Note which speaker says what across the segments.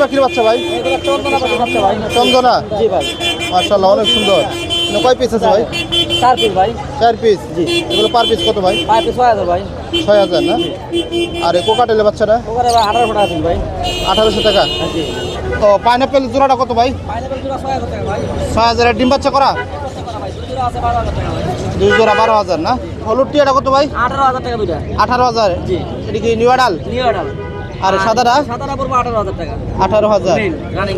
Speaker 1: পাখির বাচ্চা ভাই?
Speaker 2: চন্দনা? জি ভাই।
Speaker 1: মার্শাল্লাহ অনেক সুন্দর। কয় পিস আছে ভাই?
Speaker 2: চার পিস ভাই।
Speaker 1: চার পিস
Speaker 2: জি।
Speaker 1: এগুলো পার পিস কত ভাই?
Speaker 2: পাঁচ পিস ছয় হাজার ভাই।
Speaker 1: ছয় হাজার না? আর এই কোকাটেলের বাচ্চাটা?
Speaker 2: আঠারোশো টাকা ভাই।
Speaker 1: আঠারোশো টাকা।
Speaker 2: হ্যাঁ,
Speaker 1: তো পাইনাপেল জোড়াটা কত ভাই?
Speaker 2: ছয় হাজার
Speaker 1: ডিম বাচ্চা করা?
Speaker 2: দুই জোড়া বারো হাজার
Speaker 1: না? হলুদ টিয়াটা কত ভাই?
Speaker 2: আঠারো হাজার টাকা
Speaker 1: আঠারো হাজার।
Speaker 2: জি।
Speaker 1: এটা কি নিউ আডাল
Speaker 2: নিউ অর্ডার
Speaker 1: আর সাদাটা?
Speaker 2: সাদাটা পড়ব আঠারো হাজার টাকা।
Speaker 1: আঠারো হাজার।
Speaker 2: মেন রানিং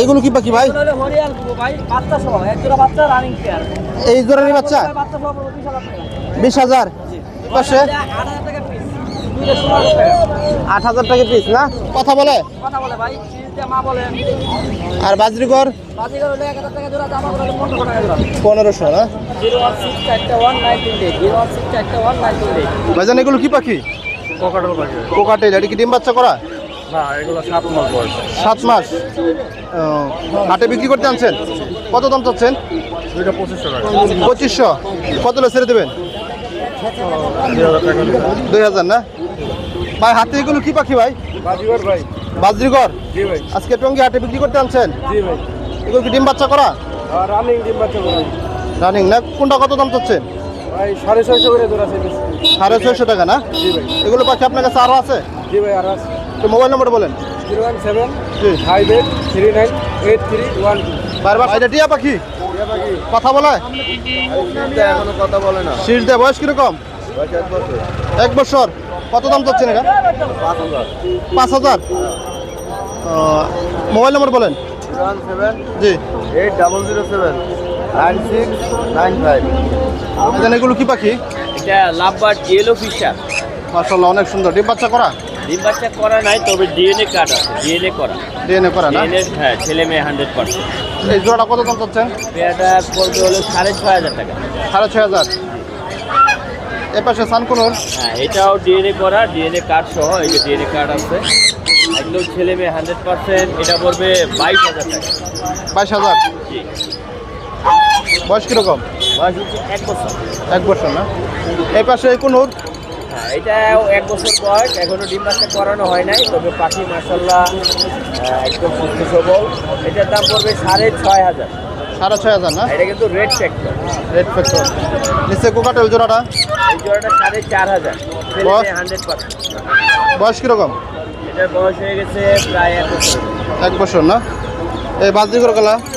Speaker 1: এইগুলো কি পাখি ভাই?
Speaker 2: হরিয়াল ভাই বাচ্চা সহ। এক জোড়া বাচ্চা রানিং পেয়ার
Speaker 1: এই জোড়ারই বাচ্চা?
Speaker 2: বাচ্চা সহ পড়ব বিশ হাজার টাকা।
Speaker 1: বিশ হাজার?
Speaker 2: জি।
Speaker 1: পাশে?
Speaker 2: আট হাজার টাকা পিস
Speaker 1: আট হাজার টাকা পিস না? কথা বলে।
Speaker 2: কথা বলে ভাই
Speaker 1: আর
Speaker 2: করে পনেরোশো
Speaker 1: না? ভাইজান এগুলো কি পাখি?
Speaker 3: পকেটের পাখি
Speaker 1: কোকাটেল এটা কি ডিম বাচ্চা করা?
Speaker 3: না এগুলো সাত মাস বয়স।
Speaker 1: সাত মাস। হাটে বিক্রি করতে আনছেন? কত দাম চাচ্ছেন?
Speaker 3: দুইটা পঁচিশশো টাকা।
Speaker 1: পঁচিশশো। কত হলে ছেড়ে দেবেন?
Speaker 3: দুই হাজার
Speaker 1: না? ভাই হাতে এগুলো কি পাখি ভাই? বাজরিকর আজকে টঙ্গি হাটে বিক্রি করতে আনছেন? এগুলো কি ডিম বাচ্চা করা?
Speaker 3: রানিং ডিম বাচ্চা করে।
Speaker 1: রানিং না? কোনটা কত দাম চাচ্ছেন?
Speaker 3: ভাই সাড়ে ছয়শো করে আছে
Speaker 1: সাড়ে ছয়শো টাকা না?
Speaker 3: জি ভাই।
Speaker 1: এগুলো পাখি আপনার কাছে আরও আছে?
Speaker 3: জি ভাই আর আছে।
Speaker 1: তো মোবাইল নম্বর বলেন।
Speaker 3: জিরো ওয়ান সেভেন
Speaker 1: জি।
Speaker 3: Five eight three nine eight three one two.
Speaker 1: বারবার এটা টিয়া পাখি? কথা বলে?
Speaker 3: এখনও কথা বলে না।
Speaker 1: শীষ দেয় বয়স কীরকম?
Speaker 3: এক বছর।
Speaker 1: কত দাম চাচ্ছেন এটা?
Speaker 3: পাঁচ হাজার।
Speaker 1: মোবাইল নম্বর বলেন। জি।
Speaker 3: Eight double zero seven. Nine six nine five.
Speaker 1: এগুলো কি পাখি?
Speaker 2: এটা লাভবার্ড ইয়েলো ফিশার
Speaker 1: মার্শাল্লাহ অনেক সুন্দর। ডিম বাচ্চা করা?
Speaker 2: ডিম বাচ্চা করা নাই তবে ডিএনএ কার্ড আছে ডিএনএ করা।
Speaker 1: ডিএনএ করা না?
Speaker 2: ডিএনএ হ্যাঁ ছেলে মেয়ে হান্ড্রেড পার্সেন্ট
Speaker 1: এই জোড়াটা কত দাম চাচ্ছেন?
Speaker 2: পেয়ারটা পড়বে হলো সাড়ে ছয় হাজার টাকা।
Speaker 1: সাড়ে ছয় হাজার। এ পাশে সানকুনুর?
Speaker 2: হ্যাঁ এটাও ডিএনএ করা ডিএনএ কার্ড সহ এই যে ডিএনএ কার্ড আছে। একদম ছেলে মেয়ে হান্ড্রেড পার্সেন্ট এটা পড়বে বাইশ হাজার টাকা।
Speaker 1: বাইশ হাজার।
Speaker 2: জি।
Speaker 1: বয়স কীরকম?
Speaker 2: বয়স হচ্ছে এক বছর।
Speaker 1: এক বছর না? এই পাশে কুনুর?
Speaker 2: হ্যাঁ এটাও এক বছর বয়স এখনও ডিম বাচ্চা করানো হয় নাই তবে পাখি মার্শাল্লাহ একদম সুস্থ সবল। এটার দাম পড়বে সাড়ে ছয় হাজার।
Speaker 1: সাড়ে ছয় হাজার না?
Speaker 2: এটা কিন্তু রেড ফ্যাক্টর।
Speaker 1: Red factor. নিচে কোকাটেল জোড়াটা?
Speaker 2: এই জোড়াটা সাড়ে চার হাজার। হান্ড্রেড পার্সেন্ট
Speaker 1: বয়স কীরকম?
Speaker 2: এটার বয়স হয়ে গেছে প্রায় এক বছর।
Speaker 1: এক বছর না? এই গলা
Speaker 2: বাজিকার মাত্র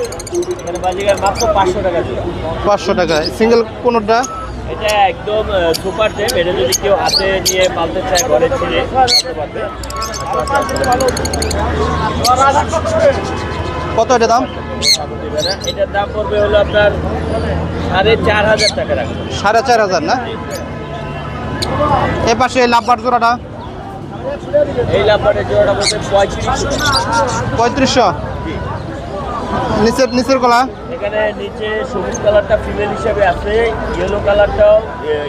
Speaker 2: পাঁচশো টাকা
Speaker 1: সিঙ্গেল কোনোটা?
Speaker 2: এটা একদম সুপার টেপ। এটা যদি কেউ হাতে নিয়ে পালতে চায় ঘরে ছেড়ে
Speaker 1: কত এটা দাম?
Speaker 2: এটার দাম পড়বে হলো আপনার সাড়ে চার হাজার টাকা রাখবে
Speaker 1: সাড়ে চার হাজার না? এ পাশে লাভবার জোড়াটা?
Speaker 2: এই লাম্বারের জোড়াটা বলতে পঁয়ত্রিশ
Speaker 1: পঁয়ত্রিশশো? নিচের নিচের গলা
Speaker 2: এখানে নিচে সবুজ কালারটা ফিমেল হিসেবে আছে ইয়েলো কালারটাও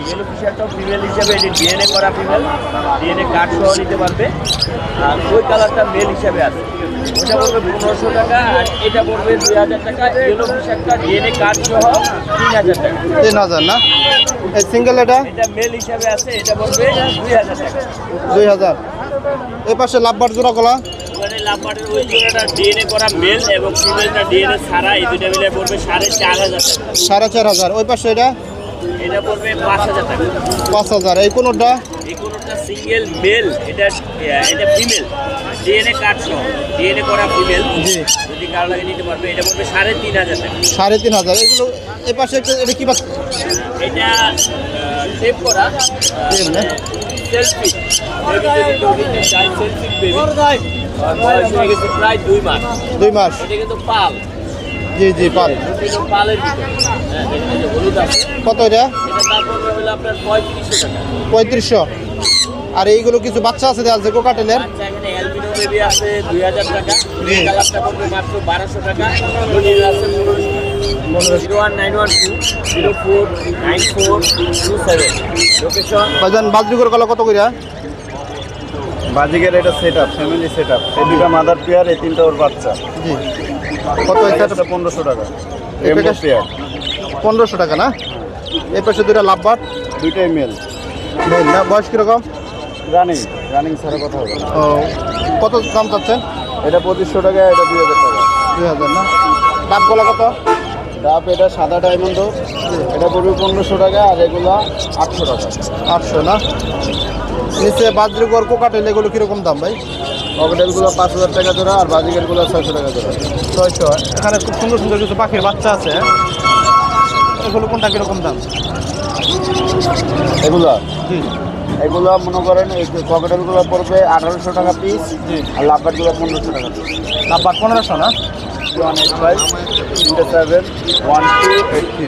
Speaker 2: ইয়েলো ফিশারটাও ফিমেল হিসেবে এটি ডিএনএ করা ফিমেল ডিএনএ কার্ড সহ নিতে পারবে। আর ওই কালারটা মেল হিসেবে আছে। ওটা পড়বে পনেরোশো টাকা আর এটা পড়বে দুই হাজার টাকা। ইয়েলো ফিশারটা ডিএনএ কার্ড সহ তিন হাজার টাকা।
Speaker 1: তিন হাজার না? এই সিঙ্গেল এটা?
Speaker 2: এটা মেল হিসাবে আছে এটা পড়বে দুই হাজার টাকা।
Speaker 1: দুই হাজার। এই পাশে লাভবার জোড়া গলা
Speaker 2: ওখানে ওই জোড়াটা ডিএনএ করা মেল এবং ফিমেলটা ডিএনএ ছাড়া এই দুটা মিলে পড়বে সাড়ে চার হাজার
Speaker 1: সাড়ে চার হাজার। ওই পাশে এটা?
Speaker 2: এটা পড়বে পাঁচ হাজার টাকা।
Speaker 1: পাঁচ হাজার। এই কোনোটা?
Speaker 2: এই কোনোটা সিঙ্গেল মেল এটা এটা ফিমেল ডিএনএ কার্ড সহ। ডিএনএ করা ফিমেল যদি কারও লাগে নিতে পারবে এটা পড়বে সাড়ে তিন হাজার টাকা।
Speaker 1: সাড়ে তিন হাজার। এগুলো পাশে এটা কি
Speaker 2: এটা সেভ করা? সেলফি প্রায় দুই মাস।
Speaker 1: দুই মাস
Speaker 2: এটা কিন্তু পাল
Speaker 1: জি জি পাল।
Speaker 2: পালের
Speaker 1: কত এটা?
Speaker 2: পঁয়ত্রিশশো।
Speaker 1: আর এইগুলো কিছু বাচ্চা আছে দেওয়া আছে কোকাটেলের
Speaker 2: আছে দুই হাজার টাকা। মাত্র বারোশো টাকা।
Speaker 1: ভাইজান বাজরিকর গলা কত কইরা?
Speaker 3: বাজিকের এটা set up family set up এই দুটা মাদার পেয়ার এই তিনটা ওর বাচ্চা।
Speaker 1: জি। কত
Speaker 3: এটা পনেরোশো টাকা।
Speaker 1: এই
Speaker 3: পেয়ার
Speaker 1: পনেরোশো টাকা না? এই পাশে দুটা লাভবার
Speaker 3: দুইটাই মেল
Speaker 1: না? বয়স কীরকম?
Speaker 3: রানিং রানিং ছাড়া কথা হবে
Speaker 1: ও কত দাম চাচ্ছেন?
Speaker 3: এটা পঁচিশশো টাকা এটা দুই হাজার টাকা।
Speaker 1: দুই হাজার না? ডাবগুলো কত?
Speaker 3: ডাব এটা সাদা ডায়মন্ড এটা পড়বে পনেরোশো টাকা আর এগুলো আটশো টাকা।
Speaker 1: আটশো না? নিচে বাজরিগর কোকাটেল এগুলো কীরকম দাম ভাই?
Speaker 3: ককটেলগুলো পাঁচ হাজার টাকা জোড়া আর বাজিকেরগুলো ছয়শো টাকা জোড়া।
Speaker 1: ছয়শো। এখানে খুব সুন্দর সুন্দর কিছু পাখির বাচ্চা আছে। এগুলো কোনটা কীরকম দাম?
Speaker 3: এগুলো?
Speaker 1: জি।
Speaker 3: এগুলো মনে করেন এই ককটেলগুলো পড়বে আঠারোশো টাকা পিস আর লাভবারগুলো পনেরোশো টাকা পিস
Speaker 1: নাম্বার পনেরোশো না?
Speaker 3: ওয়ান এইট ফাইভ তিনটে seven one two eight three